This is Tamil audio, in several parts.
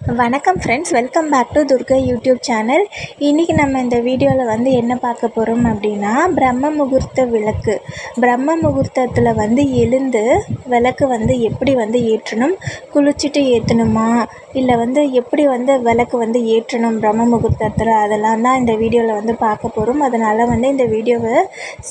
வணக்கம் friends welcome back to Durga YouTube channel இன்றைக்கி நம்ம இந்த வீடியோவில் வந்து என்ன பார்க்க போகிறோம் அப்படின்னா பிரம்ம முகூர்த்த விளக்கு. பிரம்ம முகூர்த்தத்தில் வந்து எழுந்து விளக்கு வந்து எப்படி வந்து ஏற்றணும்? குளிச்சுட்டு ஏற்றணுமா இல்லை வந்து எப்படி வந்து விளக்கு வந்து ஏற்றணும் பிரம்ம முகூர்த்தத்தில்? அதெல்லாம் தான் இந்த வீடியோவில் வந்து பார்க்க போகிறோம் அதனால் வந்து இந்த வீடியோவை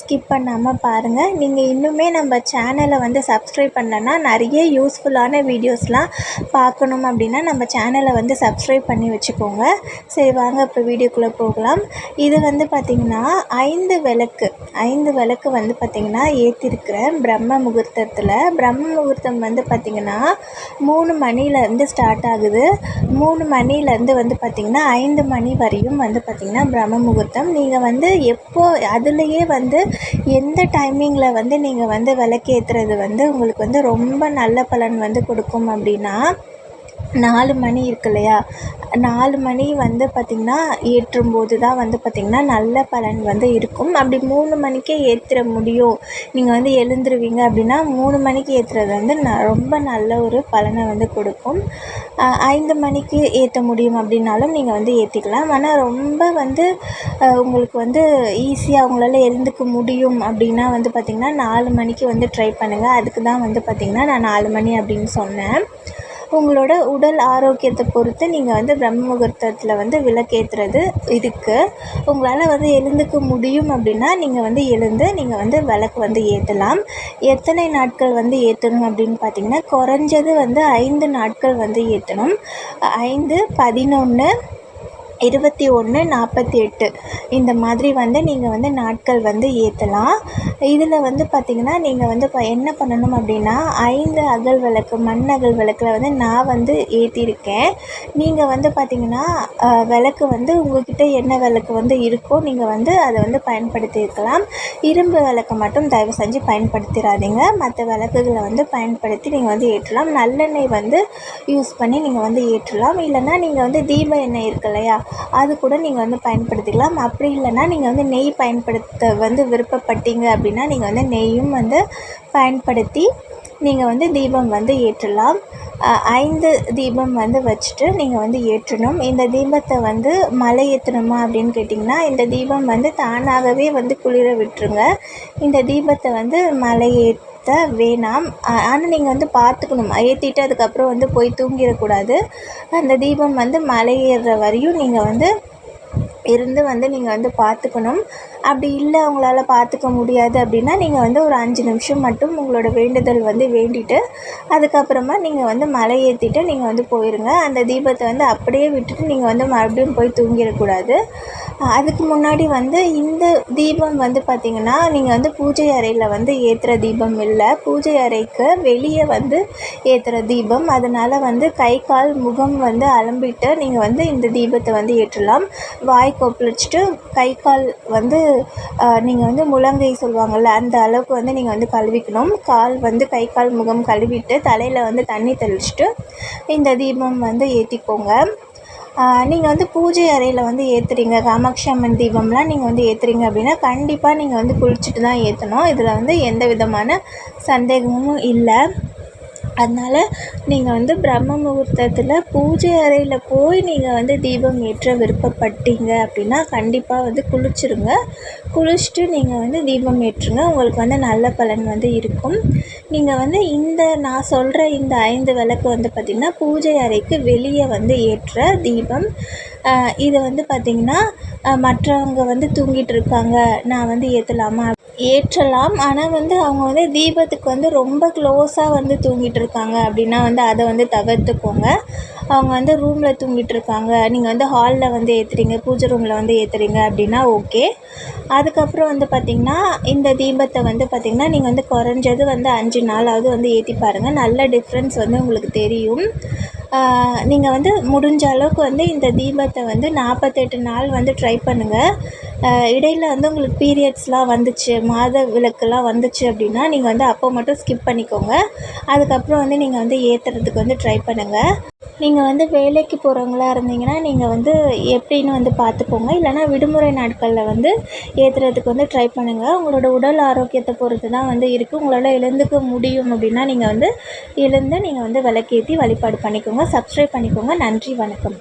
ஸ்கிப் பண்ணாமல் பாருங்கள் நீங்கள் இன்னுமே நம்ம சேனலை வந்து சப்ஸ்கிரைப் பண்ணலன்னா நிறைய யூஸ்ஃபுல்லான வீடியோஸ்லாம் பார்க்கணும் அப்படின்னா நம்ம சேனல் வந்து சப்ஸ்கிரைப் பண்ணி வச்சுக்கோங்க. சரி வாங்க இப்போ வீடியோக்குள்ளே போகலாம். இது வந்து பார்த்திங்கன்னா ஐந்து விளக்கு. ஐந்து விளக்கு வந்து பார்த்திங்கன்னா ஏற்றிருக்கிறேன் பிரம்ம முகூர்த்தத்தில். பிரம்ம முகூர்த்தம் வந்து பார்த்திங்கன்னா மூணு மணிலேருந்து ஸ்டார்ட் ஆகுது. மூணு மணிலேருந்து வந்து பார்த்திங்கன்னா ஐந்து மணி வரையும் வந்து பார்த்திங்கன்னா பிரம்ம முகூர்த்தம். நீங்கள் வந்து எப்போ அதுலேயே வந்து எந்த டைமிங்கில் வந்து நீங்கள் வந்து விளக்கேற்றுறது வந்து உங்களுக்கு வந்து ரொம்ப நல்ல பலன் வந்து கொடுக்கும் அப்படின்னா நாலு மணி இருக்கு இல்லையா? நாலு மணி வந்து பார்த்திங்கன்னா ஏற்றும் போது தான் வந்து பார்த்திங்கன்னா நல்ல பலன் வந்து இருக்கும். அப்படி மூணு மணிக்கே ஏற்றிட முடியும். நீங்கள் வந்து எழுந்துருவீங்க அப்படின்னா மூணு மணிக்கு ஏற்றுறது வந்து ந ரொம்ப நல்ல ஒரு பலனை வந்து கொடுக்கும். ஐந்து மணிக்கு ஏற்ற முடியும் அப்படின்னாலும் நீங்கள் வந்து ஏற்றிக்கலாம் ஆனால் ரொம்ப வந்து உங்களுக்கு வந்து ஈஸியாக உங்களால் எழுந்துக்க முடியும் அப்படின்னா வந்து பார்த்திங்கன்னா நாலு மணிக்கு வந்து ட்ரை பண்ணுங்கள் அதுக்கு தான் வந்து பார்த்திங்கன்னா நான் நாலு மணி அப்படின்னு சொன்னேன். உங்களோட உடல் ஆரோக்கியத்தை பொறுத்து நீங்கள் வந்து பிரம்ம முகூர்த்தத்தில் வந்து விளக்கேற்றுறது இருக்குது உங்களால் வந்து எழுந்துக்க முடியும் அப்படின்னா நீங்கள் வந்து எழுந்து நீங்கள் வந்து விளக்கு வந்து ஏற்றலாம் எத்தனை நாட்கள் வந்து ஏற்றணும் அப்படின்னு பார்த்தீங்கன்னா குறைஞ்சது வந்து ஐந்து நாட்கள் வந்து ஏற்றணும் ஐந்து பதினொன்று இருபத்தி ஒன்று நாற்பத்தி எட்டு. இந்த மாதிரி வந்து நீங்கள் வந்து நாட்கள் வந்து ஏற்றலாம் இதில் வந்து பார்த்திங்கன்னா நீங்கள் வந்து இப்போ என்ன பண்ணணும் அப்படின்னா ஐந்து அகல் விளக்கு மண் அகல் விளக்கில் வந்து நான் வந்து ஏற்றிருக்கேன் நீங்கள் வந்து பார்த்திங்கன்னா விளக்கு வந்து உங்கள்கிட்ட என்ன விளக்கு வந்து இருக்கோ நீங்கள் வந்து அதை வந்து பயன்படுத்தியிருக்கலாம் இரும்பு விளக்கை மட்டும் தயவு செஞ்சு பயன்படுத்திடாதீங்க மற்ற விளக்குகளை வந்து பயன்படுத்தி நீங்கள் வந்து ஏற்றலாம். நல்லெண்ணெய் வந்து யூஸ் பண்ணி நீங்கள் வந்து ஏற்றலாம். இல்லைன்னா நீங்கள் வந்து தீப எண்ணெய் இருக்கு இல்லையா அது கூட நீங்கள் வந்து பயன்படுத்திக்கலாம். அப்படி இல்லைன்னா நீங்கள் வந்து நெய் பயன்படுத்த வந்து விருப்பப்பட்டீங்க அப்படின்னா நீங்கள் வந்து நெய்யும் வந்து பயன்படுத்தி நீங்கள் வந்து தீபம் வந்து ஏற்றலாம். ஐந்து தீபம் வந்து வச்சுட்டு நீங்கள் வந்து ஏற்றணும். இந்த தீபத்தை வந்து மலை ஏற்றணுமா அப்படின்னு கேட்டிங்கன்னா இந்த தீபம் வந்து தானாகவே வந்து குளிர விட்டுருங்க. இந்த தீபத்தை வந்து மலை ஏற்ற வேணாம். ஆனால் நீங்கள் வந்து பார்த்துக்கணும். ஏற்றிட்டு அதுக்கப்புறம் வந்து போய் தூங்கிடக்கூடாது. அந்த தீபம் வந்து மலை வரையும் நீங்கள் வந்து இருந்து வந்து நீங்கள் வந்து பார்த்துக்கணும். அப்படி இல்லை உங்களால் பார்த்துக்க முடியாது அப்படின்னா நீங்கள் வந்து ஒரு அஞ்சு நிமிஷம் மட்டும் உங்களோட வேண்டுதல் வந்து வேண்டிட்டு அதுக்கப்புறமா நீங்கள் வந்து மலை ஏற்றிட்டு நீங்கள் வந்து போயிடுங்க அந்த தீபத்தை வந்து அப்படியே விட்டுட்டு நீங்கள் வந்து மறுபடியும் போய் தூங்கிடக்கூடாது. அதுக்கு முன்னாடி வந்து இந்த தீபம் வந்து பார்த்திங்கன்னா நீங்கள் வந்து பூஜை அறையில் வந்து ஏற்றுற தீபம் இல்லை. பூஜை அறைக்கு வெளியே வந்து ஏற்றுற தீபம். அதனால் வந்து கை கால் முகம் வந்து அலம்பிட்டு நீங்கள் வந்து இந்த தீபத்தை வந்து ஏற்றலாம். வாய் கொப்பளிச்சுட்டு கை கால் வந்து நீங்கள் வந்து முழங்கை சொல்லுவாங்கள்ல அந்த அளவுக்கு வந்து நீங்கள் வந்து கழுவிக்கணும். கால் வந்து கை கால் முகம் கழுவிட்டு தலையில் வந்து தண்ணி தெளிச்சுட்டு இந்த தீபம் வந்து ஏற்றிக்கோங்க நீங்கள் வந்து பூஜை அறையில் வந்து ஏற்றுறீங்க காமாட்சி அம்மன் தீபம்லாம் நீங்கள் வந்து ஏற்றுறீங்க அப்படின்னா கண்டிப்பாக நீங்கள் வந்து குளிச்சுட்டு தான் ஏற்றணும் இதில் வந்து எந்த விதமான சந்தேகமும் இல்லை. அதனால் நீங்கள் வந்து பிரம்ம முகூர்த்தத்தில் பூஜை அறையில் போய் நீங்கள் வந்து தீபம் ஏற்ற விருப்பப்பட்டீங்க அப்படின்னா கண்டிப்பாக வந்து குளிச்சிருங்க. குளிச்சுட்டு நீங்கள் வந்து தீபம் ஏற்றுங்க. உங்களுக்கு வந்து நல்ல பலன் வந்து இருக்கும். நீங்கள் வந்து இந்த நான் சொல்கிற இந்த ஐந்து விளக்கு வந்து பார்த்திங்கன்னா பூஜை அறைக்கு வெளியே வந்து ஏற்ற தீபம். இது வந்து பார்த்திங்கன்னா மற்றவங்க வந்து தூங்கிட்டு இருக்காங்க. நான் வந்து ஏற்றலாமா ஏற்றலாம். ஆனால் வந்து அவங்க வந்து தீபத்துக்கு வந்து ரொம்ப க்ளோஸாக வந்து தூங்கிட்டு இருக்காங்க அப்படின்னா வந்து அதை வந்து தவிர்த்துக்கோங்க. அவங்க வந்து ரூமில் தூங்கிட்டிருக்காங்க நீங்கள் வந்து ஹாலில் வந்து ஏற்றுறீங்க பூஜை ரூமில் வந்து ஏற்றுறீங்க அப்படின்னா ஓகே அதுக்கப்புறம் வந்து பார்த்திங்கன்னா இந்த தீபத்தை வந்து பார்த்திங்கன்னா நீங்கள் வந்து குறைஞ்சது வந்து அஞ்சு நாளாவது வந்து ஏற்றி பாருங்கள் நல்ல டிஃப்ரென்ஸ் வந்து உங்களுக்கு தெரியும். நீங்கள் வந்து முடிஞ்ச அளவுக்கு வந்து இந்த தீபத்தை வந்து நாற்பத்தெட்டு நாள் வந்து ட்ரை பண்ணுங்கள் இடையில் வந்து உங்களுக்கு பீரியட்ஸ்லாம் வந்துச்சு மாத விளக்குலாம் வந்துச்சு அப்படின்னா நீங்கள் வந்து அப்போ மட்டும் ஸ்கிப் பண்ணிக்கோங்க. அதுக்கப்புறம் வந்து நீங்கள் வந்து ஏற்றுறதுக்கு வந்து ட்ரை பண்ணுங்கள் நீங்கள் வந்து வேலைக்கு போகிறவங்களா இருந்தீங்கன்னா நீங்கள் வந்து எப்படின்னு வந்து பார்த்துக்கோங்க. இல்லைனா விடுமுறை நாட்களில் வந்து ஏற்றுறதுக்கு வந்து ட்ரை பண்ணுங்கள் உங்களோட உடல் ஆரோக்கியத்தை பொறுத்து தான் வந்து இருக்குது உங்களால் எழுந்துக்க முடியும் அப்படின்னா நீங்கள் வந்து எழுந்து நீங்கள் வந்து விளக்கேற்றி வழிபாடு பண்ணிக்கோங்க. சப்ஸ்கிரைப் பண்ணிக்கோங்க. நன்றி வணக்கம்.